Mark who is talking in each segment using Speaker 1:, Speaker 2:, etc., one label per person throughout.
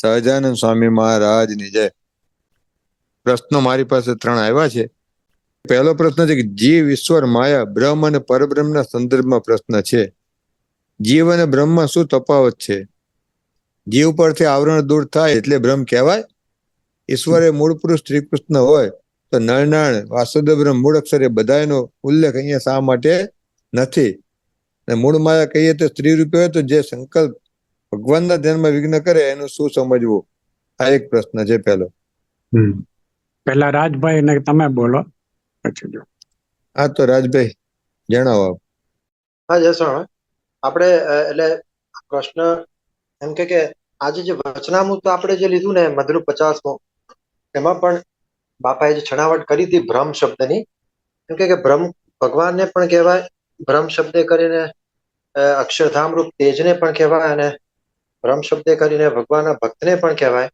Speaker 1: સહજાનંદ સ્વામી મહારાજની જય પ્રશ્નો મારી પાસે ત્રણ આવ્યા છે. પહેલો પ્રશ્ન છે કે જીવ, ઈશ્વર, માયા, બ્રહ્મ અને પરબ્રહ્મના સંદર્ભમાં પ્રશ્ન છે. જીવ અને બ્રહ્મમાં શું તફાવત છે? જીવ પરથી આવરણ દૂર થાય એટલે બ્રહ્મ કહેવાય? ઈશ્વરે મૂળ પુરુષ શ્રી કૃષ્ણ હોય તો નરનારાયણ, વાસુદેવ બ્રહ્મ મૂળ અક્ષરે બધાનો ઉલ્લેખ અહીંયા શા માટે નથી? અને મૂળ માયા કહીએ તો સ્ત્રી રૂપે હોય તો જે સંકલ્પ ભગવાનના ધ્યાનમાં વિઘ્ન કરે એનું શું સમજવું? આ એક પ્રશ્ન છે પહેલો.
Speaker 2: પહેલા પેલા રાજભાઈ ને તમે બોલો. પછી જો.
Speaker 1: હા તો રાજભાઈ જણાવો આપ.
Speaker 3: હા જસણ. આપણે એટલે પ્રશ્ન એમ કે કે આજે જે વચનામૃત આપણે જે લીધું ને મધુર પચાસમું એમાં પણ બાપાએ જે છણાવટ કરી હતી ભ્રમ શબ્દની એમ કે કે ભ્રમ ભગવાનને પણ કહેવાય ભ્રમ શબ્દ કરીને અક્ષરધામ રૂપ તેજને પણ કહેવાય અને ભ્રમ શબ્દ કરીને ભગવાનના ભક્તને પણ કહેવાય.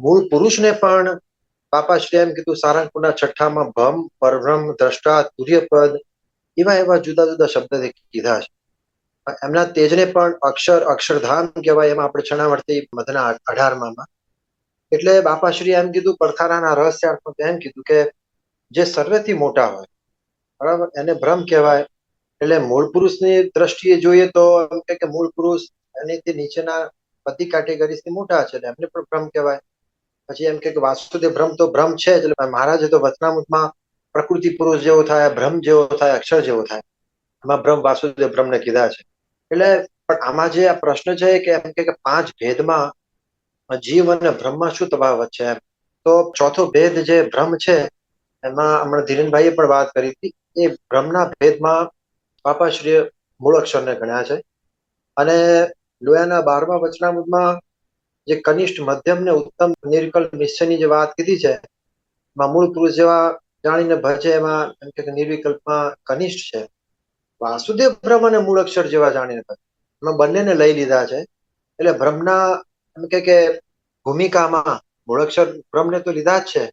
Speaker 3: મૂળ પુરુષને પણ બાપાશ્રી એમ કીધું, સારંગપુરના છઠ્ઠામાં ભમ, પરભ્રમ, દ્રષ્ટા, તુર્યપદ એવા એવા જુદા જુદા શબ્દ કીધા છે. એમના તેજને પણ અક્ષર અક્ષરધામ કહેવાય એમાં આપણે છણાવડતી મધના અઢારમાં એટલે બાપાશ્રી એમ કીધું, પડથારાના રહસ્યાર્થમાં એમ કીધું કે જે સર્વેથી મોટા હોય, બરાબર, એને ભ્રમ કહેવાય. એટલે મૂળ પુરુષની દ્રષ્ટિએ જોઈએ તો એમ કે મૂળ પુરુષ એની તે નીચેના બધી કેટેગરીથી મોટા છે એમને પણ ભ્રમ કહેવાય. પછી એમ કે વાસુદેવ ભ્રમ તો ભ્રમ છે જ, એટલે મહારાજે તો વચનામૃતમાં પ્રકૃતિ પુરુષ જેવો થાય, ભ્રમ જેવો થાય, અક્ષર જેવો થાય. એમાં ભ્રમ વાસુદેવ ભ્રમને કીધા છે. એટલે પણ આમાં જે આ પ્રશ્ન છે કે એમ કે પાંચ ભેદમાં જીવ અને ભ્રમમાં શું તફાવત છે એમ? તો ચોથો ભેદ જે ભ્રમ છે, એમાં હમણાં ધીરેનભાઈએ પણ વાત કરી હતી, એ ભ્રમના ભેદમાં બાપાશ્રીએ મૂળ અક્ષરને ગણ્યા છે. અને લોયાના બારમા વચનામૃતમાં જે કનિષ્ઠ મધ્યમ ને ઉત્તમ નિર્કલ્પ નિશ્ચયની જે વાત કીધી છે, એમાં મૂળ પુરુષ જેવા જાણીને ભજે એમાં એમ કે નિર્વિકલ્પમાં કનિષ્ઠ છે. વાસુદેવ બ્રહ્મ અને મૂળ અક્ષર જેવા જાણીને ભજે. એમાં બંનેને લઈ લીધા છે. એટલે બ્રહ્મના એમ કે ભૂમિકામાં મૂળાક્ષર બ્રહ્મને તો લીધા જ છે,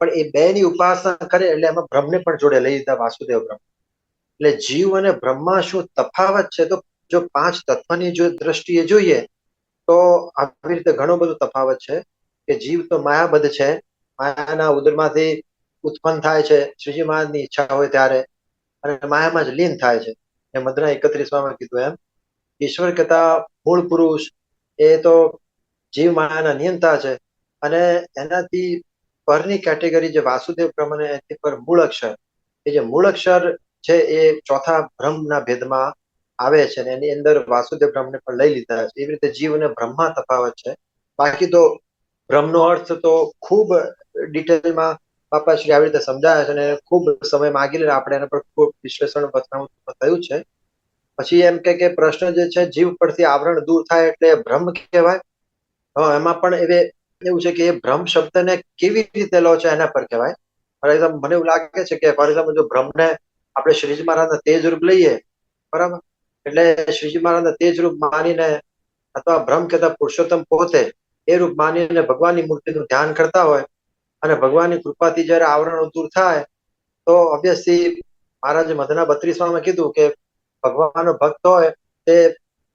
Speaker 3: પણ એ બે ની ઉપાસના કરે એટલે એમાં બ્રહ્મને પણ જોડે લઈ લીધા વાસુદેવ બ્રહ્મ. એટલે જીવ અને બ્રહ્મા શું તફાવત છે તો જો પાંચ તત્વની જો દ્રષ્ટિએ જોઈએ, તો આવી રીતે ઘણો બધો તફાવત છે કે જીવ તો માયાબદ્ધ છે, માયાના ઉદરમાંથી ઉત્પન્ન થાય છે, શ્રીજી મહારાજની ઈચ્છા હોય ત્યારે, અને માયામાં જ લીન થાય છે. એ મધના એકત્રીસમાં કીધું એમ. ઈશ્વર કહેતા મૂળ પુરુષ એ તો જીવ માયાના નિયંતા છે, અને એનાથી પરની કેટેગરી જે વાસુદેવ પ્રમાણે એથી પર મૂળ અક્ષર, એ જે મૂળ અક્ષર છે એ ચોથા બ્રહ્મના ભેદમાં આવે છે અને એની અંદર વાસુદેવ બ્રહ્મને પણ લઈ લીધા છે. એવી રીતે જીવ અને બ્રહ્મા તફાવત છે. બાકી તો બ્રહ્મનો અર્થ તો ખૂબ ડિટેલમાં બાપાશ્રી આવી રીતે સમજાયા છે અને ખૂબ સમય માગી લે આપણે એના પર ખૂબ વિશ્લેષણ થયું છે. પછી એમ કે કે પ્રશ્ન જે છે, જીવ પરથી આવરણ દૂર થાય એટલે ભ્રમ કહેવાય? એમાં પણ એવે એવું છે કે એ ભ્રમ શબ્દને કેવી રીતે લો છે એના પર કહેવાય? ફોર એક્ઝામ્પલ મને એવું લાગે છે કે ફોર એક્ઝામ્પલ જો ભ્રમને આપણે શ્રીજી મહારાજના તેજ રૂપ લઈએ, બરાબર? એટલે શ્રીજી મહારાજ તેજ રૂપ માનીને અથવા ભ્રમ કહેતા પુરુષોત્તમ પોતે એ રૂપ માનીને ભગવાનની મૂર્તિનું ધ્યાન કરતા હોય અને ભગવાનની કૃપાથી જયારે આવરણ દૂર થાય, તો ઓબ્વિયસલી મહારાજ મધના બત્રીસમાં કીધું કે ભગવાનનો ભક્ત હોય તે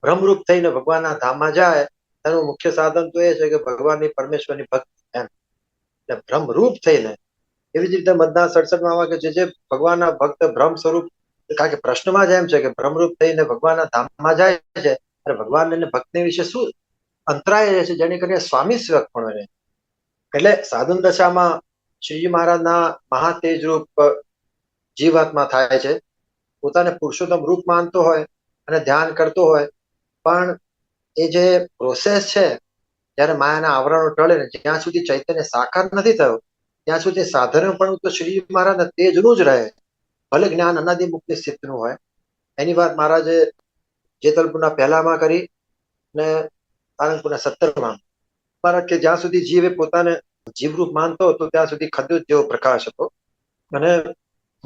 Speaker 3: ભ્રમરૂપ થઈને ભગવાનના ધામમાં જાય. તેનું મુખ્ય સાધન તો એ છે કે ભગવાનની પરમેશ્વરની ભક્તિ એમ. એટલે ભ્રમરૂપ થઈને એવી જ રીતે મધના સડસઠમાં કે જે જે ભગવાનના ભક્ત ભ્રમ સ્વરૂપ કારણ કે પ્રશ્નમાં જ એમ છે કે ભ્રમરૂપ થઈને ભગવાનના ધામમાં જાય છે, અને ભગવાન અને ભક્તિ વિશે શું અંતરાય રહે છે? જેને કરીને સ્વામી સેવક પણ રહે એટલે સાધન દશામાં શ્રીજી મહારાજના મહાતેજ રૂપ જીવાત્મા થાય છે. પોતાને પુરુષોત્તમ રૂપ માનતો હોય અને ધ્યાન કરતો હોય. પણ એ જે પ્રોસેસ છે, જ્યારે માયાના આવરણો ટળે ને જ્યાં સુધી ચૈતન્ય સાકાર નથી થયો, ત્યાં સુધી સાધન પણ તો શ્રી મહારાજના તેજનું જ રહે. ભલે જ્ઞાન અનાદિ મુક્તિ સ્થિતનું હોય. એની વાત મહારાજે જેતલપુરના પહેલામાં કરી ને સારંગપુરના સત્તરમાં. મહારાજ કે જ્યાં સુધી જીવે પોતાને જીવરૂપ માનતો હતો, ત્યાં સુધી ખદ્યોત જેવો પ્રકાશ હતો. અને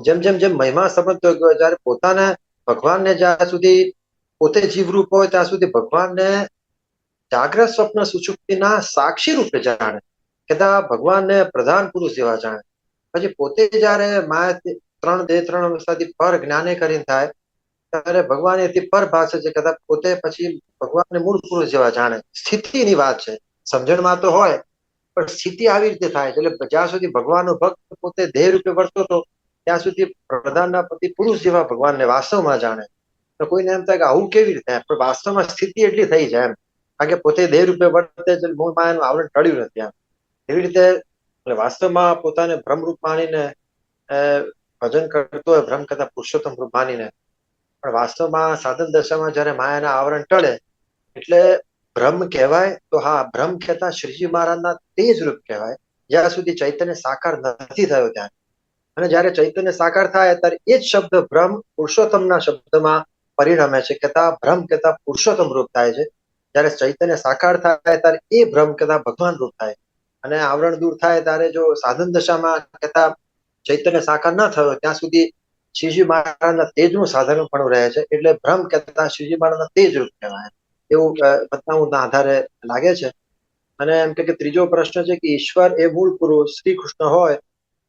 Speaker 3: જેમ જેમ જેમ મહિમા સમજતો ગયો, જયારે પોતાને ભગવાનને જ્યાં સુધી પોતે જીવરૂપ હોય, ત્યાં સુધી ભગવાનને જાગ્રત સ્વપ્ન સુષુપ્તિના સાક્ષી રૂપે જાણે. કદા ભગવાનને પ્રધાન પુરુષ જેવા જાણે. પછી પોતે જયારે માયા ત્રણ દેહ ત્રણ અવસ્થાથી પર જ્ઞાને કરીને થાય ત્યારે ભગવાન એથી પર ભાષે છે કદાચ પોતે પછી ભગવાનને મૂળ પુરુષ જેવા જાણે. સ્થિતિની વાત છે. સમજણમાં તો હોય પણ સ્થિતિ આવી રીતે થાય છે. એટલે જ્યાં સુધી ભગવાનનો ભક્ત પોતે દેહ રૂપે વર્તો હતો ત્યાં સુધી પ્રધાનના પતિ પુરુષ જેવા ભગવાનને વાસ્તવમાં જાણે. તો કોઈને એમ થાય કે આવું કેવી રીતે? પણ વાસ્તવમાં સ્થિતિ એટલી થઈ જાય એમ. કારણ કે પોતે દેહ રૂપે વર્તે છે મૂળ માયાનું આવરણ ટળ્યું નથી એમ. એવી રીતે એટલે વાસ્તવમાં પોતાને ભ્રમરૂપ માનીને અ, ભજન કરતો હોય, ભ્રમ કરતા પુરુષોત્તમ રૂપ માનીને પણ વાસ્તવમાં સાધન દશામાં જયારે માયાના આવરણ ટળે, એટલે ભ્રમ કહેવાય, તો હા, ભ્રમ કહેતા શ્રીજી મહારાજના તેજ રૂપ કહેવાય, જ્યાં સુધી ચૈતન્ય સાકાર નથી થયો ત્યાં. અને જયારે ચૈતન્ય સાકાર થાય, ત્યારે એ જ શબ્દ ભ્રમ પુરુષોત્તમના શબ્દમાં પરિણમે છે. કહેતા ભ્રમ કહેતા પુરુષોત્તમ રૂપ થાય છે. જ્યારે ચૈતન્ય સાકાર થાય, ત્યારે એ ભ્રમ કહેતા ભગવાન રૂપ થાય. અને આવરણ દૂર થાય, ત્યારે જો સાધન દશામાં કહેતા ચૈતન્ય સાકાર ન થયો ત્યાં સુધી શિવજી મહારાજના તેજનું સાધન પણ રહે છે. એટલે ભ્રમ કહેતા શિવજી મહારાજના તેજ રૂપ કહેવાય. એવું અ, આધારે લાગે છે. અને એમ કે ત્રીજો પ્રશ્ન છે કે ઈશ્વર એ મૂળ પુરુષ શ્રી કૃષ્ણ હોય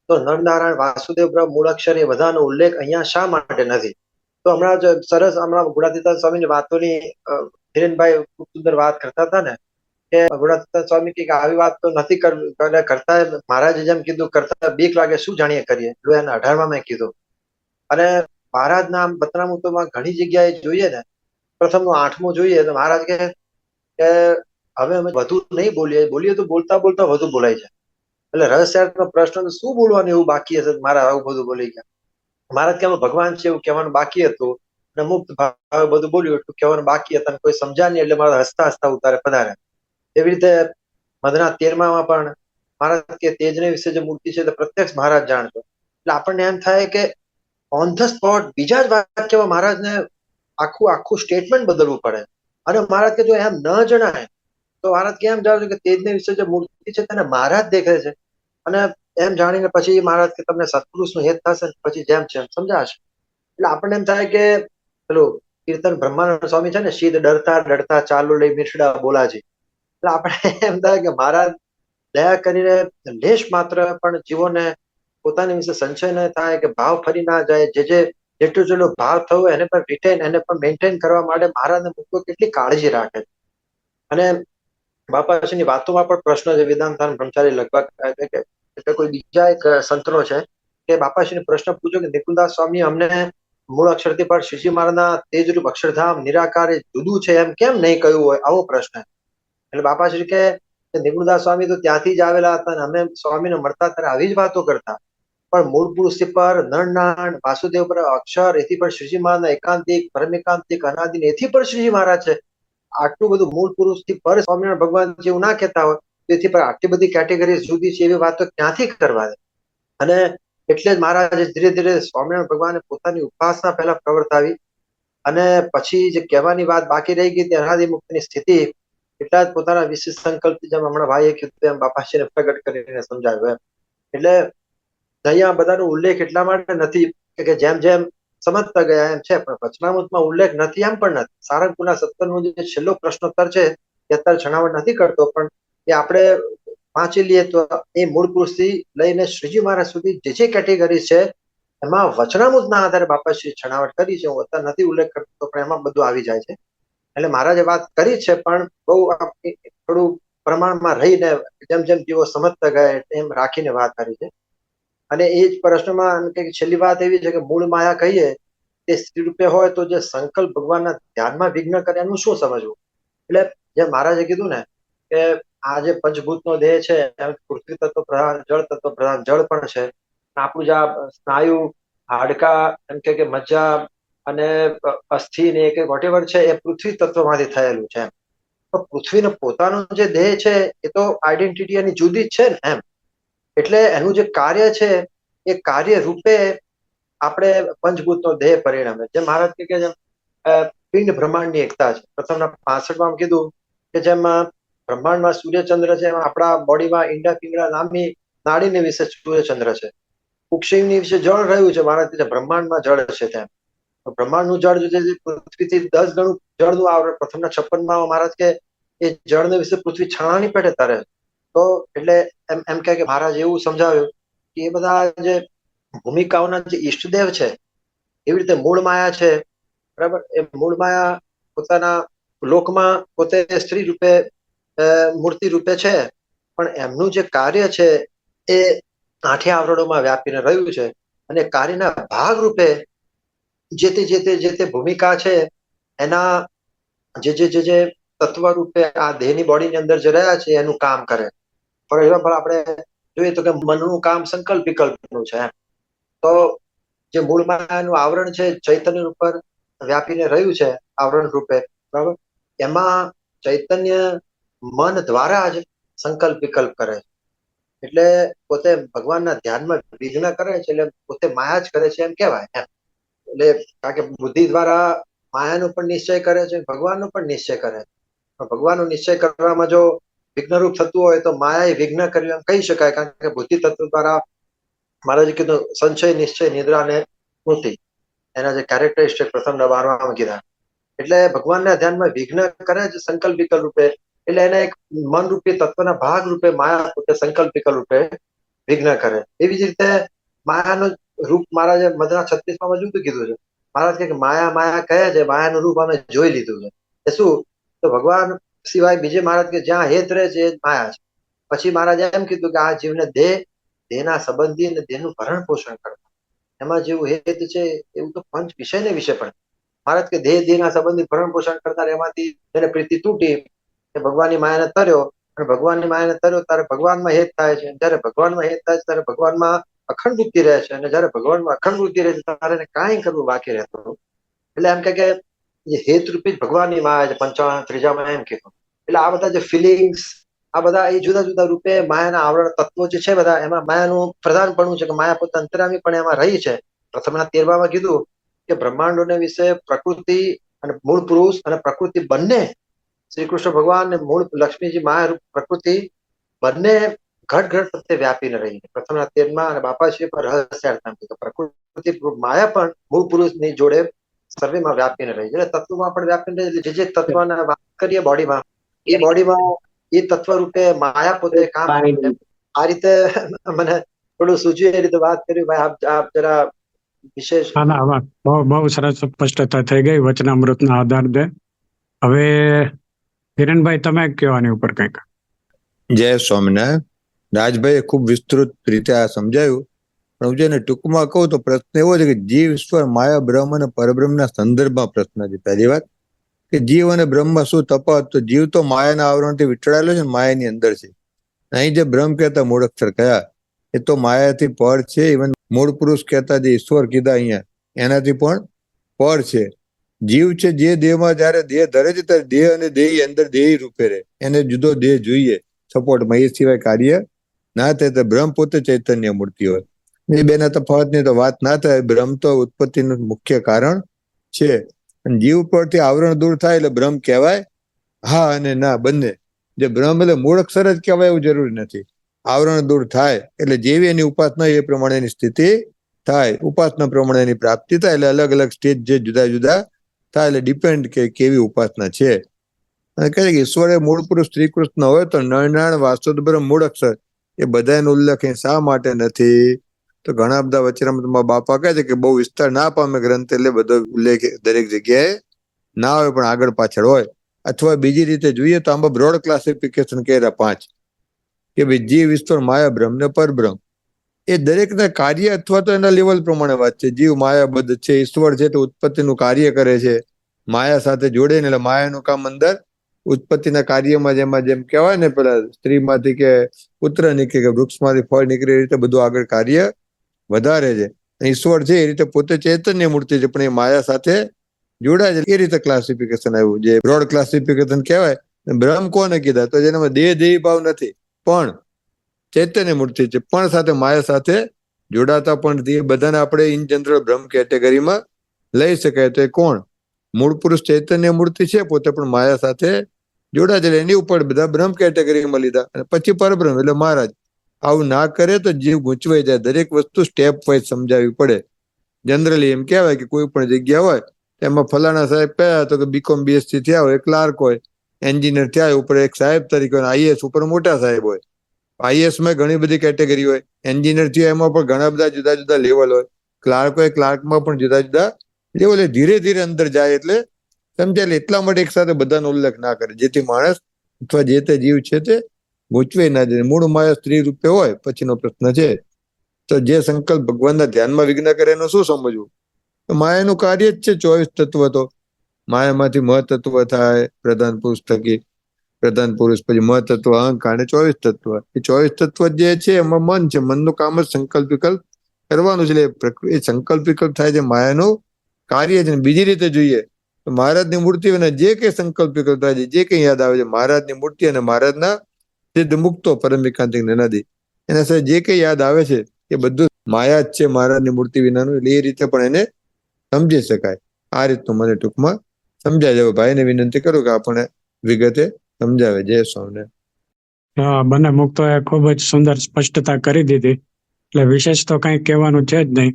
Speaker 3: તો નરનારાયણ વાસુદેવ બ્રહ્મ મૂળાક્ષર એ બધાનો ઉલ્લેખ અહીંયા શા માટે નથી? તો હમણાં જ સરસ હમણાં ગુણાતીતાન સ્વામીની વાતોની હિરેનભાઈ ખૂબ સુંદર વાત કરતા હતા ને કે સ્વામી કે આવી વાત તો નથી કરતા મહારાજે જેમ કીધું, કરતા બીક લાગે, શું જાણીએ કરીએ? એના અઢારમાં મેં કીધું. અને મહારાજના આમ વતનામૃતોમાં ઘણી જગ્યાએ જોઈએ ને પ્રથમ આઠમું જોઈએ તો મહારાજ કે, હવે અમે વધુ નહીં બોલીએ. બોલીએ તો બોલતા બોલતા વધુ બોલાય છે. એટલે રહસ્યાર્થનો પ્રશ્ન શું બોલવાનું એવું બાકી હશે? મારા આવું બધું બોલી ગયા. મહારાજ કે ભગવાન છે એવું કહેવાનું બાકી હતું. અને મુક્ત ભાવે બધું બોલ્યું, એટલું કહેવાનું બાકી હતા. કોઈ સમજા નહીં એટલે મારા હસતા હસતા ઉતારે પધારે એવી રીતે મધના તેરમામાં પણ મહારાજ કે તેજને વિશે જે મૂર્તિ છે તે પ્રત્યક્ષ મહારાજ જાણતો. એટલે આપણને એમ થાય કે ઓન ધ સ્પોટ બીજા જ વાક્યમાં મહારાજને આખું આખું સ્ટેટમેન્ટ બદલવું પડે. અને મહારાજ કે જો એમ ન જણાય, તો મહારાજ કેમ જાણો કે તેજને વિશે જે મૂર્તિ છે તેને મહારાજ દેખે છે? અને એમ જાણીને પછી મહારાજ કે તમને સત્પુરુષનું હેત થશે પછી જેમ છે એમ સમજાશે. એટલે આપણને એમ થાય કે પેલું કીર્તન બ્રહ્માનંદ સ્વામી છે ને શીત ડરતા ડરતા ચાલુ લઈ મીઠડા બોલાજી. એટલે આપણે એમ થાય કે મહારાજ દયા કરીને લેશ માત્ર પણ જીવોને પોતાની વિશે સંશય ન થાય કે ભાવ ફરી ના જાય. જે જે જેટલું જેટલું ભાવ થયો એને પણ રિટેન એને પણ મેન્ટેન કરવા માટે મહારાજને મૂકવો કેટલી કાળજી રાખે છે. અને બાપાશ્રીની વાતોમાં પણ પ્રશ્ન છે. વિધાનધાન બ્રહ્મચારી લગભગ એટલે કોઈ બીજા એક સંતનો છે કે બાપાશ્રીને પ્રશ્ન પૂછો કે નિકુલદાસ સ્વામી, અમને મૂળ અક્ષરથી પણ શ્રીજી મહારાજના તેજરૂપ અક્ષરધામ નિરાકાર જુદું છે એમ કેમ નહીં કહ્યું હોય? આવો પ્રશ્ન એટલે બાપાશ્રી કે કે નિકુલદાસ સ્વામી તો ત્યાંથી જ આવેલા હતા અને અમે સ્વામીને મળતા ત્યારે આવી જ વાતો કરતા. પણ મૂળ પુરુષથી પર નરનારાયણ, વાસુદેવ પર અક્ષર, એથી પણ શ્રીજી મહારાજના એકાંતિક પરમ એકાંતિક અનાદિન, એથી પણ શ્રીજી મહારાજ છે. આટલું બધું મૂળ પુરુષથી પર સ્વામિનારાયણ ભગવાન જેવું ના કહેતા હોય તેથી પર આટલી બધી કેટેગરી જુદી છે એવી વાતો ક્યાંથી કરવા દે? અને એટલે જ મહારાજે ધીરે ધીરે સ્વામિનારાયણ ભગવાને પોતાની ઉપાસના પહેલા પ્રવર્તાવી અને પછી જે કહેવાની વાત બાકી રહી ગઈ તે અનાદિ મુક્તની સ્થિતિ એટલા જ પોતાના વિશેષ સંકલ્પ જેમ હમણાં ભાઈએ કીધું એમ બાપાશ્રીને પ્રગટ કરીને સમજાવ્યો એમ. એટલે અહીંયા બધાનો ઉલ્લેખ એટલા માટે નથી કે જેમ જેમ સમજતા ગયા એમ છે, પણ વચનામૃતમાં ઉલ્લેખ નથી એમ પણ નથી. સારંગપુરના સત્તરનો જે છેલ્લો પ્રશ્નોત્તર છે એ અત્યારે છણાવટ નથી કરતો, પણ એ આપણે વાંચી લઈએ તો એ મૂળ પુરુષથી લઈને શ્રીજી મહારાજ સુધી જે જે કેટેગરી છે, એમાં વચનામૃતના આધારે બાપાશ્રી છણાવટ કરી છે. હું અત્યારે નથી ઉલ્લેખ કરતો, પણ એમાં બધું આવી જાય છે. એટલે મહારાજે વાત કરી છે, પણ બહુ થોડું પ્રમાણમાં રહીને જેમ જેમ જીવો સમજતા ગયા એમ રાખીને વાત કરી છે. અને એ જ પ્રશ્નમાં છેલ્લી વાત એવી છે કે મૂળ માયા કહીએ, તે સ્ત્રી રૂપે હોય તો જે સંકલ્પ ભગવાનના ધ્યાનમાં વિઘ્ન કરે એનું શું સમજવું? એટલે જે મહારાજે કીધું ને કે આ જે પંચભૂતનો દેહ છે પૃથ્વી તત્વ પ્રધાન, જળ તત્વ પ્રધાન, જળ પણ છે. આપણું જે સ્નાયુ, હાડકા, એમ કે મજ્જા અને અસ્થિ ને કે વોટેવર છે, એ પૃથ્વી તત્વમાંથી થયેલું છે એમ. તો પૃથ્વીનો પોતાનો જે દેહ છે, એ તો આઈડેન્ટિટી એની જુદી જ છે ને એમ. એટલે એનું જે કાર્ય છે, એ કાર્ય રૂપે આપણે પંચભૂતનો દેહ પરિણમે. જેમ મહારાજ કે જેમ પિંડ બ્રહ્માંડની એકતા છે. પ્રથમના પાસઠમાં કીધું કે જેમ બ્રહ્માંડમાં સૂર્યચંદ્ર છે, એમાં આપણા બોડીમાં ઈંડા પિંગડા નામની નાડીને વિશે સૂર્યચંદ્ર છે. કુક્ષિની વિશે જળ રહ્યું છે, મહારાજ બ્રહ્માંડમાં જળ છે તેમ. બ્રહ્માંડનું જળ જે પૃથ્વીથી દસ ગણું જળનું આવરણ, પ્રથમના છપ્પનમાં મહારાજ કે એ જળને વિશે પૃથ્વી છાણાની પેટે તરે. તો એટલે એમ એમ કહે કે મહારાજ એવું સમજાવ્યું કે એ બધા જે ભૂમિકાઓના જે ઈષ્ટદેવ છે, એવી રીતે મૂળ માયા છે, બરાબર? એ મૂળ માયા પોતાના લોકમાં પોતે સ્ત્રી રૂપે મૂર્તિ રૂપે છે, પણ એમનું જે કાર્ય છે, એ આઠે આવરણોમાં વ્યાપીને રહ્યું છે અને કાર્યના ભાગ રૂપે જે તે જે તે જે તે ભૂમિકા છે, એના જે જે જે જે તત્વ રૂપે આ દેહની બોડીની અંદર જે રહ્યા છે, એનું કામ કરે. ફોર એક્ઝામ્પલ આપણે જોઈએ તો કે મનનું કામ સંકલ્પ વિકલ્પનું છે તો જે મૂળ માયાનું આવરણ છે, ચૈતન્ય ઉપર વ્યાપીને રહ્યું છે, આવરણ રૂપે, બરાબર? એમાં ચૈતન્ય મન દ્વારા જ સંકલ્પ વિકલ્પ કરે છે. એટલે પોતે ભગવાનના ધ્યાનમાં વિઘ્ન કરે છે, એટલે પોતે માયા જ કરે છે એમ કહેવાય, એમ. એટલે કારણ કે બુદ્ધિ દ્વારા માયાનો પણ નિશ્ચય કરે છે, ભગવાનનો પણ નિશ્ચય કરે છે. ભગવાનનો નિશ્ચય કરવામાં જો વિઘ્નરૂપ થતું હોય તો માયા એ વિઘ્ન કર્યું એમ કહી શકાય, કારણ કે બુદ્ધિ તત્વ દ્વારા મહારાજે કીધું, સંશય, નિશ્ચય નિદ્રા અને સ્મૃતિ એના જે કેરેક્ટરિસ્ટિક પ્રથમ બારવામાં કીધા. એટલે ભગવાનના ધ્યાનમાં વિઘ્ન કરે છે સંકલ્પિક રૂપે, એટલે એને એક મનરૂપી તત્વના ભાગ રૂપે માયા પોતે સંકલ્પિક રૂપે વિઘ્ન કરે. એવી જ રીતે માયાનું રૂપ મહારાજે મધના છત્રીસમાં જુદું કીધું છે. મહારાજ કે માયા માયા કહે છે, માયાનું રૂપ અમે જોઈ લીધું છે. એ શું? તો ભગવાન સિવાય બીજે મહારાજ કે જ્યાં હેત રહે છે એ માયા છે. પછી મહારાજે એમ કીધું કે આ જીવને દેહ દેહના સંબંધી અને દેહનું ભરણ પોષણ કરતા એમાં જેવું હેત છે એવું તો પંચ વિષયને વિશે પણ. મહારાજ કે દેહ દેહના સંબંધી ભરણ પોષણ કરતા એમાંથી એને પ્રીતિ તૂટી એ ભગવાનની માયાને તર્યો. અને ભગવાનની માયાને તર્યો ત્યારે ભગવાનમાં હેત થાય છે. જયારે ભગવાનમાં હેત થાય છે, ત્યારે ભગવાનમાં અખંડ વૃત્તિ રહે છે અને જ્યારે ભગવાનમાં અખંડ વૃત્તિ રહે છે, ત્યારે કાંઈ કરવું બાકી રહેતું એટલે એમ કે જે હેતરૂપી ભગવાનની માયા છે, પંચાવન, ત્રીજામાં એમ કીધું એટલે આ બધા જે ફિલિંગ્સ આ બધા એ જુદા જુદા રૂપે માયાના આવરણ તત્વો જે છે બધા, એમાં માયાનું પ્રધાનપણું છે કે માયા પોતે અંતરામી પણ એમાં રહી છે. પ્રથમના તેરવામાં કીધું કે બ્રહ્માંડોને વિશે પ્રકૃતિ અને મૂળ પુરુષ અને પ્રકૃતિ બંને શ્રી કૃષ્ણ ભગવાન અને મૂળ લક્ષ્મીજી માયા પ્રકૃતિ બંને ઘટ ઘટ પ્રત્યે વ્યાપીને રહી છે પ્રથમના તેરમાં અને બાપાશ્રી પર રહસ્યાર્થમ કીધું પ્રકૃતિ માયા પણ મૂળ પુરુષની જોડે સર્વેમાં વ્યાપીને રહી છે એટલે તત્વમાં પણ વ્યાપીને રહી છે. જે જે તત્વના વાત કરીએ બોડીમાં એ બોડીમાં એ તત્વ રૂપે માયા પોતે કામ આ રીતે મને થોડું સૂચ્યું એ રીતે વાત કરી. ભાઈ આપ આપ જરા વિશેષ
Speaker 2: બહુ બહુ સરસ સ્પષ્ટતા થઈ ગઈ વચનામૃતના આધાર દે. હવે હિરણભાઈ તમે કહેવાની આની ઉપર કંઈક?
Speaker 1: જય સ્વામિનારાયણ. રાજભાઈએ ખૂબ વિસ્તૃત રીતે આ સમજાયું. પણ હું જેને ટૂંકમાં કહું તો પ્રશ્ન એવો છે કે જીવ, ઈશ્વર, માયા, બ્રહ્મ અને પરબ્રહ્મના સંદર્ભમાં પ્રશ્ન છે. પહેલી વાત કે જીવ અને બ્રહ્મમાં શું તફાવત? તો જીવ તો માયાના આવરણથી વિટળાયેલો છે માયાની અંદર છે. અહીં જે બ્રહ્મ કહેતા મૂળ અક્ષર કયા? એ તો માયાથી પર છે. ઇવન મૂળ પુરુષ કહેતા જે ઈશ્વર કીધા અહીંયા, એનાથી પણ પર છે. જીવ છે જે દેહમાં જયારે દેહ ધરે છે, ત્યારે દેહ અને દેહ અંદર દેહી રૂપે રહે. એને જુદો દેહ જોઈએ. સપોર્ટમાં એ સિવાય કાર્ય ના તે બ્રહ્મ પોતે ચૈતન્ય મૂર્તિ હોય. એ બેના તફાવતની તો વાત ના થાય. બ્રહ્મ તો ઉત્પત્તિનું મુખ્ય કારણ છે. જીવ પરથી આવરણ દૂર થાય એટલે બ્રહ્મ કહેવાય હા અને ના બંને. જે બ્રહ્મ એટલે મૂળ અક્ષર જ કહેવાય એવું જરૂરી નથી. આવરણ દૂર થાય એટલે જેવી એની ઉપાસના એ પ્રમાણેની સ્થિતિ થાય. ઉપાસના પ્રમાણે એની પ્રાપ્તિ થાય એટલે અલગ અલગ સ્ટેજ જે જુદા જુદા થાય એટલે ડિપેન્ડ કે કેવી ઉપાસના છે. અને કહે છે કે ઈશ્વરે મૂળ પુરુષ શ્રી કૃષ્ણ હોય તો નરનારાયણ વાસ્તુદ બ્રહ્મ મૂળ અક્ષર એ બધાનો ઉલ્લેખ શા માટે નથી? તો ઘણા બધા વચરામૃતમાં બાપા કહે છે કે બહુ વિસ્તાર ના પામે ગ્રંથ એટલે બધો ઉલ્લેખ દરેક જગ્યાએ ના હોય પણ આગળ પાછળ હોય. અથવા બીજી રીતે જોઈએ તો આમાં બ્રોડ ક્લાસિફિકેશન કર્યા પાંચ. કે ભાઈ જીવ ઈશ્વર માયા બ્રહ્મ ને પરબ્રહ્મ. એ દરેકના કાર્ય અથવા તો એના લેવલ પ્રમાણે વાત છે. જીવ માયાબદ્ધ છે, ઈશ્વર છે, તો ઉત્પત્તિનું કાર્ય કરે છે. માયા સાથે જોડે ને એટલે માયાનું કામ અંદર ઉત્પત્તિના કાર્યમાં જેમાં જેમ કહેવાય ને પેલા સ્ત્રીમાંથી કે પુત્ર નીકળે કે વૃક્ષમાંથી ફળ નીકળે એ રીતે બધું આગળ કાર્ય વધારે છે. ઈશ્વર છે એ રીતે પોતે ચૈતન્ય મૂર્તિ છે, પણ એ માયા સાથે જોડાય છે. એ રીતે ક્લાસિફિકેશન આવ્યું, જે બ્રોડ ક્લાસિફિકેશન કહેવાય. બ્રહ્મ કોને કીધા? તો જેનામાં દેહ, દેહી ભાવ નથી, પણ ચૈતન્ય મૂર્તિ છે. પણ સાથે માયા સાથે જોડાતા પણ નથી. બધાને આપણે ઇન જનરલ બ્રહ્મ કેટેગરીમાં લઈ શકાય. તો એ કોણ? મૂળ પુરુષ ચૈતન્ય મૂર્તિ છે, પોતે પણ માયા સાથે જોડાય છે એટલે એની ઉપર બધા બ્રહ્મ કેટેગરીમાં લીધા અને પછી પરબ્રહ્મ, એટલે મહારાજ, આવું ના કરે તો જીવ ગૂંચવાઈ જાય. દરેક વસ્તુ સ્ટેપ વાઇઝ સમજાવવી પડે. જનરલી એમ કહેવાય કે કોઈ પણ જગ્યા હોય એમાં ફલાણા સાહેબ કયા તો કે બીકોમ બીએસસી થયા હોય ક્લાર્ક હોય એન્જિનિયર થયા હોય, ઉપર એક સાહેબ તરીકે આઈએસ ઉપર મોટા સાહેબ હોય. આઈએસમાં ઘણી બધી કેટેગરી હોય. એન્જિનિયર થયા એમાં પણ ઘણા બધા જુદા જુદા લેવલ હોય. ક્લાર્ક હોય ક્લાર્કમાં પણ જુદા જુદા લેવલ ધીરે ધીરે અંદર જાય એટલે સમજાય એટલે માટે એક સાથે બધાનો ઉલ્લેખ ના કરે. જેથી માણસ અથવા જે તે જીવ છે તે ગોચવે ના જાય. મૂળ માયા સ્ત્રી રૂપે હોય, પછીનો પ્રશ્ન છે. તો જે સંકલ્પ ભગવાનના ધ્યાનમાં વિઘ્ન કરે એનું શું સમજવું? તો માયાનું કાર્ય જ છે ચોવીસ તત્વ તો. માયામાંથી મહતત્વ થાય, પ્રધાન પુરુષ થકી પ્રધાન પુરુષ, પછી મહતત્વ અહંકાર, અને ચોવીસ તત્વ. એ ચોવીસ તત્વ જે છે એમાં મન છે. મનનું કામ જ સંકલ્પ વિકલ્પ કરવાનું છે. એટલે એ પ્રકૃ- સંકલ્પ વિકલ્પ થાય છે માયાનું કાર્ય છે બીજી રીતે જોઈએ મહારાજની મૂર્તિ અને જે કઈ સંકલ્પ કરતા જે કઈ યાદ આવે છે, મહારાજની મૂર્તિ અને મહારાજના સિદ્ધ મુક્તો પરમ વિકાંતિક નદી એના સાથે જે કઈ યાદ આવે છે, એ બધું માયા જ છે મહારાજની મૂર્તિ વિનાનું, એટલે એ રીતે પણ એને સમજી શકાય. આ રીતનું મને ટૂંકમાં સમજાય. જવું ભાઈને વિનંતી કરું કે આપણે વિગતે સમજાવે. જય સ્વામને
Speaker 2: હા બંને મુક્તોએ ખૂબ જ સુંદર સ્પષ્ટતા કરી દીધી. એટલે વિશેષ તો કંઈ કહેવાનું છે જ નહીં.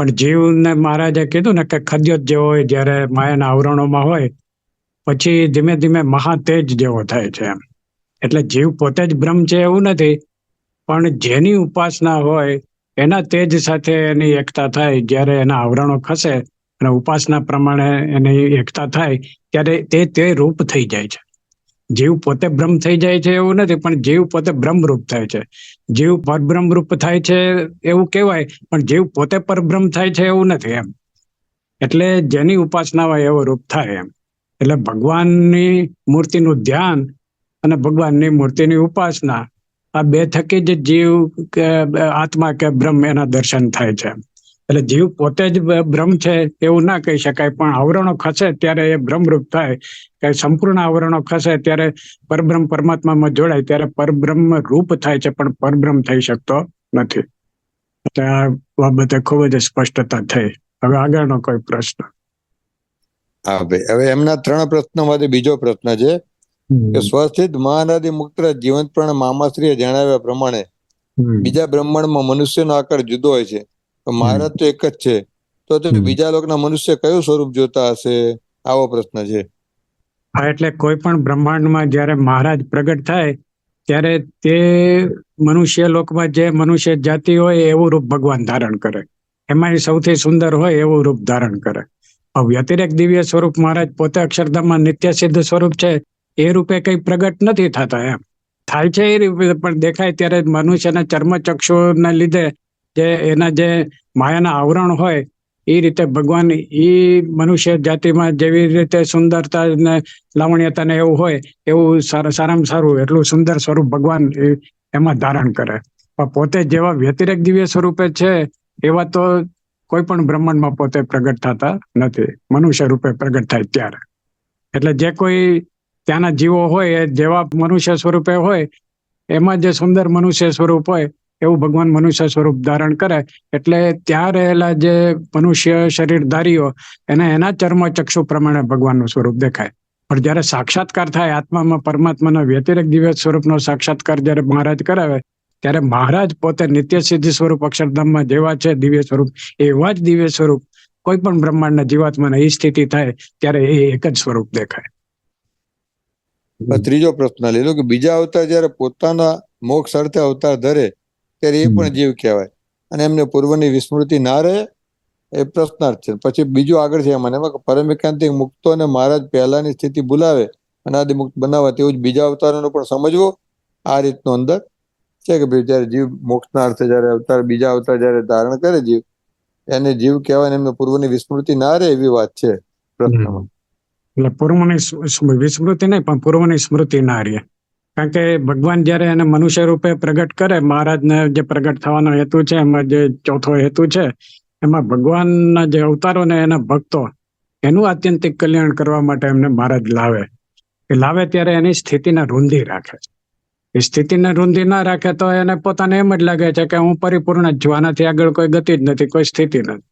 Speaker 2: પણ જીવને મહારાજે કીધું ને કે ખદ્યોત જેવો હોય જ્યારે માયાના આવરણોમાં હોય, પછી ધીમે ધીમે મહાતેજ જેવો થાય છે એમ. એટલે જીવ પોતે જ બ્રહ્મ છે એવું નથી, પણ જેની ઉપાસના હોય, એના તેજ સાથે એની એકતા થાય, જ્યારે એના આવરણો ખસે અને ઉપાસના પ્રમાણે એની એકતા થાય, ત્યારે તે તે રૂપ થઈ જાય છે. જીવ પોતે બ્રહ્મ થઈ જાય છે એવું નથી, પણ જીવ પોતે બ્રહ્મરૂપ થાય છે. જીવ પરબ્રહ્મરૂપ થાય છે એવું કહેવાય, પણ જીવ પોતે પરબ્રહ્મ થાય છે એવું નથી એમ. એટલે જેની ઉપાસના હોય એવો રૂપ થાય એમ. એટલે ભગવાનની મૂર્તિનું ધ્યાન અને ભગવાનની મૂર્તિની ઉપાસના આ બે થકી જ જીવ કે, આત્મા કે બ્રહ્મ એના દર્શન થાય છે એટલે જીવ પોતે જ બ્રહ્મ છે એવું ના કહી શકાય. પણ આવરણો ખસે ત્યારે એ બ્રહ્મરૂપ થાય. કે સંપૂર્ણ આવરણો ખસે ત્યારે પરબ્રહ્મ પરમાત્મામાં જોડાય ત્યારે પરબ્રહ્મ રૂપ થાય છે પણ પરબ્રહ્મ થઈ શકતો નથી. એટલે આ બાબતે ખૂબ જ સ્પષ્ટતા થઈ. હવે આગળનો કોઈ પ્રશ્ન?
Speaker 1: હા ભાઈ હવે એમના ત્રણ પ્રશ્નોમાંથી બીજો પ્રશ્ન છે કે સ્વસ્થિત મહાનદી મુક્ત જીવંત પ્રાણ મામાશ્રીએ જણાવ્યા પ્રમાણે બીજા બ્રહ્માંડમાં મનુષ્યનો આકાર જુદો હોય છે. મહારાજ તો એક જ છે. તો તે બીજા લોકના મનુષ્ય કયું સ્વરૂપ જોતા હશે? આવો પ્રશ્ન છે.
Speaker 2: હા એટલે કોઈ પણ બ્રહ્માંડમાં જ્યારે મહારાજ પ્રગટ થાય ત્યારે તે મનુષ્ય લોકમાં જે મનુષ્ય જાતિ હોય એવું રૂપ ભગવાન ધારણ કરે. એમાં સૌથી સુંદર હોય એવું રૂપ ધારણ કરે. વ્યતિરેક દિવ્ય સ્વરૂપ મહારાજ પોતે અક્ષરધામમાં નિત્ય સિદ્ધ સ્વરૂપ છે. એ રૂપે કઈ પ્રગટ નથી થતા એમ. થાય છે એ રીતે પણ દેખાય ત્યારે મનુષ્યના ચર્મચક્ષુના લીધે જે એના જે માયાના આવરણ હોય, એ રીતે ભગવાન એ મનુષ્ય જાતિમાં જેવી રીતે સુંદરતા ને લાવણ્યતા ને એવું હોય, એવું સારા, સારામાં સારું, એટલું સુંદર સ્વરૂપ ભગવાન એમાં ધારણ કરે. પણ પોતે જેવા વ્યતિરેક દિવ્ય સ્વરૂપે છે, એવા તો કોઈ પણ બ્રહ્માંડમાં પોતે પ્રગટ થતા નથી. મનુષ્ય રૂપે પ્રગટ થાય ત્યારે. એટલે જે કોઈ ત્યાંના જીવો હોય, જેવા મનુષ્ય સ્વરૂપે હોય, એમાં જે સુંદર મનુષ્ય સ્વરૂપ હોય એવું ભગવાન મનુષ્ય સ્વરૂપ ધારણ કરે, એટલે ત્યાં રહેલા જે મનુષ્ય શરીરધારીઓ, એને એના ચર્મ ચક્ષુ પ્રમાણે ભગવાનનું સ્વરૂપ દેખાય. પણ જ્યારે સાક્ષાત્કાર થાય, આત્મામાં પરમાત્માના વ્યતિરેક દિવ્ય સ્વરૂપનો સાક્ષાત્કાર જ્યારે મહારાજ કરાવે, ત્યારે મહારાજ પોતે નિત્ય સિદ્ધિ સ્વરૂપ અક્ષરધામમાં જેવા છે, દિવ્ય સ્વરૂપ, એવા જ દિવ્ય સ્વરૂપ, કોઈ પણ બ્રહ્માંડના જીવાત્માને એ સ્થિતિ થાય, ત્યારે એ એક જ સ્વરૂપ દેખાય.
Speaker 1: ત્રીજો પ્રશ્ન લઈ લો કે બીજા અવતાર જ્યારે પોતાના મોક્ષ અર્થે અવતાર ધરે ત્યારે એ પણ જીવ કહેવાય. અને એમને પૂર્વની વિસ્મૃતિ ના રહે એ પ્રશ્નાર્થ છે. પછી બીજું આગળ છે મને એમાં કે પરમિકાંતિક મુક્તો અને મહારાજ પહેલાની સ્થિતિ ભૂલાવે અનાદિ મુક્ત બનાવવા તેવું જ બીજા અવતારોનો પણ સમજવો. આ રીતનો અંદર છે કે ભાઈ જયારે જીવ મોક્ષના અર્થે જયારે અવતાર બીજા અવતાર જયારે ધારણ કરે જીવ એને જીવ કહેવાય એમને પૂર્વની વિસ્મૃતિ ના રહે એવી વાત છે પ્રશ્નમાં.
Speaker 2: એટલે પૂર્વની સ્મ- સ્મ- વિસ્મૃતિ નહીં પણ પૂર્વની સ્મૃતિ ના રહે. કારણ કે ભગવાન જ્યારે એને મનુષ્ય રૂપે પ્રગટ કરે, મહારાજને જે પ્રગટ થવાનો હેતુ છે, એમાં જે ચોથો હેતુ છે, એમાં ભગવાનના જે અવતારો ને એના ભક્તો, એનું આત્યંતિક કલ્યાણ કરવા માટે એમને મહારાજ લાવે. એ લાવે ત્યારે એની સ્થિતિને રૂંધી રાખે. એ સ્થિતિને રૂંધી ના રાખે તો એને પોતાને એમ જ લાગે છે કે હું પરિપૂર્ણ છું આગળ કોઈ ગતિ જ નથી, કોઈ સ્થિતિ નથી.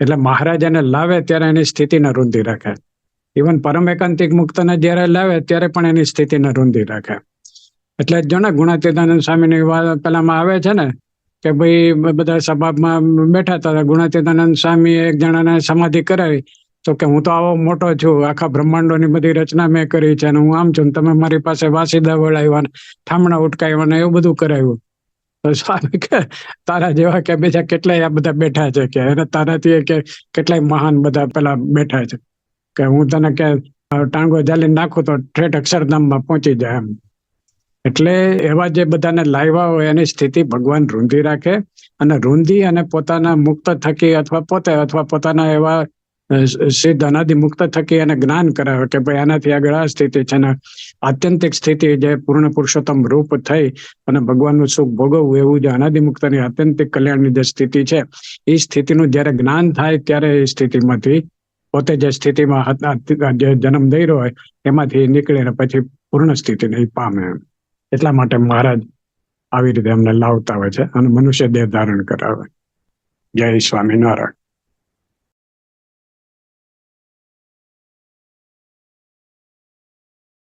Speaker 2: એટલે મહારાજ એને લાવે ત્યારે એની સ્થિતિને રૂંધી રાખે. ઇવન પરમ એકાંતિક મુક્તને જ્યારે લાવે, ત્યારે પણ એની સ્થિતિને રૂંધી રાખે. એટલે જો ને ગુણાતીતાનંદ સ્વામીની વાત પેલામાં આવે છે ને, કે ભાઈ બધા સભામાં બેઠા હતા ગુણાતીતાનંદ સ્વામી એક જણાને સમાધિ કરાવી, તો કે હું તો આવો મોટો છું, આખા બ્રહ્માંડોની બધી રચના મેં કરી છે અને હું આમ છું તમે મારી પાસે વાસીદા વળાવ્યા ને ઠામણા ઉટકાવ્યા ને એવું બધું કરાવ્યું. તો સ્વામી કે, તારા જેવા કે બીજા કેટલાય આ બધા બેઠા છે કે? અને તારાથી કે, કેટલાય મહાન બધા પેલા બેઠા છે. કે હું તને કે ટાંગો જાલી નાખું તો ઠેઠ અક્ષરધામમાં પહોંચી જાય એમ. એટલે એવા જે બધાને લાવ્યા હોય એની સ્થિતિ ભગવાન રૂંધી રાખે અને રૂંધી અને પોતાના મુક્ત થકી અથવા પોતે અથવા પોતાના એવા સિદ્ધ અનાદિ મુક્ત થકી અને જ્ઞાન કરાવે કે ભાઈ આનાથી આગળ આ સ્થિતિ છે ને આત્યંતિક સ્થિતિ જે પૂર્ણ પુરુષોત્તમ રૂપ થઈ અને ભગવાનનું સુખ ભોગવવું એવું જે અનાદિ મુક્તની આત્યંતિક કલ્યાણની જે સ્થિતિ છે, એ સ્થિતિનું જ્યારે જ્ઞાન થાય ત્યારે એ સ્થિતિમાંથી પોતે જે સ્થિતિમાં જે જન્મ દઈ રહ્યો હોય, એમાંથી નીકળીને પછી પૂર્ણ સ્થિતિને ઈ પામે એટલા માટે મહારાજ આવી રીતે અમને લાવતા હોય છે અને મનુષ્ય દેહ ધારણ કરાવે. જય સ્વામિનારાયણ.